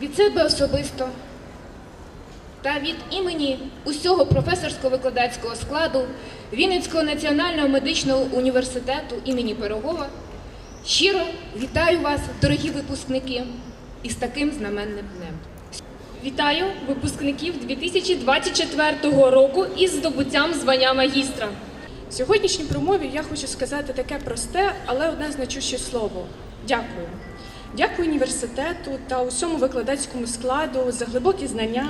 Від себе особисто та від імені усього професорсько-викладацького складу Вінницького національного медичного університету імені Пирогова щиро вітаю вас, дорогі випускники, із таким знаменним днем. Вітаю випускників 2024 року із здобуттям звання магістра. В сьогоднішній промові я хочу сказати таке просте, але одне значуще слово дякую. Дякую університету та усьому викладацькому складу за глибокі знання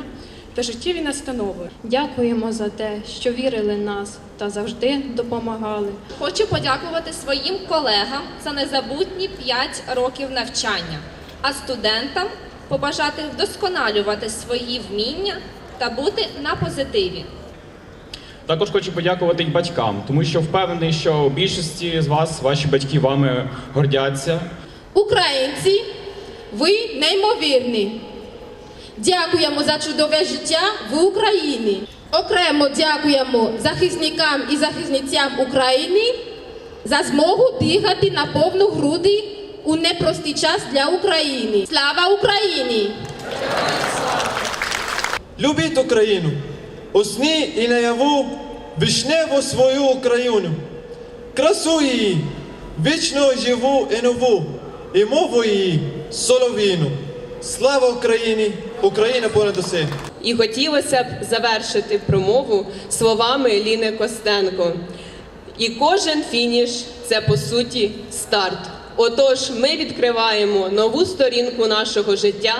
та життєві настанови. Дякуємо за те, що вірили нас та завжди допомагали. Хочу подякувати своїм колегам за незабутні 5 років навчання, а студентам побажати вдосконалювати свої вміння та бути на позитиві. Також хочу подякувати й батькам, тому що впевнений, що у більшості з вас ваші батьки вами гордяться. Українці, ви неймовірні. Дякуємо за чудове життя в Україні. Окремо дякуємо захисникам і захисницям України за змогу дихати на повну груди у непростий час для України. Слава Україні! Любіть Україну, у сні і наяву вишневу свою Україну, красу її, вічно живу і нову, і мову її соловіну. Слава Україні! Україна понад усе! І хотілося б завершити промову словами Ліни Костенко. І кожен фініш це по суті старт. Отож, ми відкриваємо нову сторінку нашого життя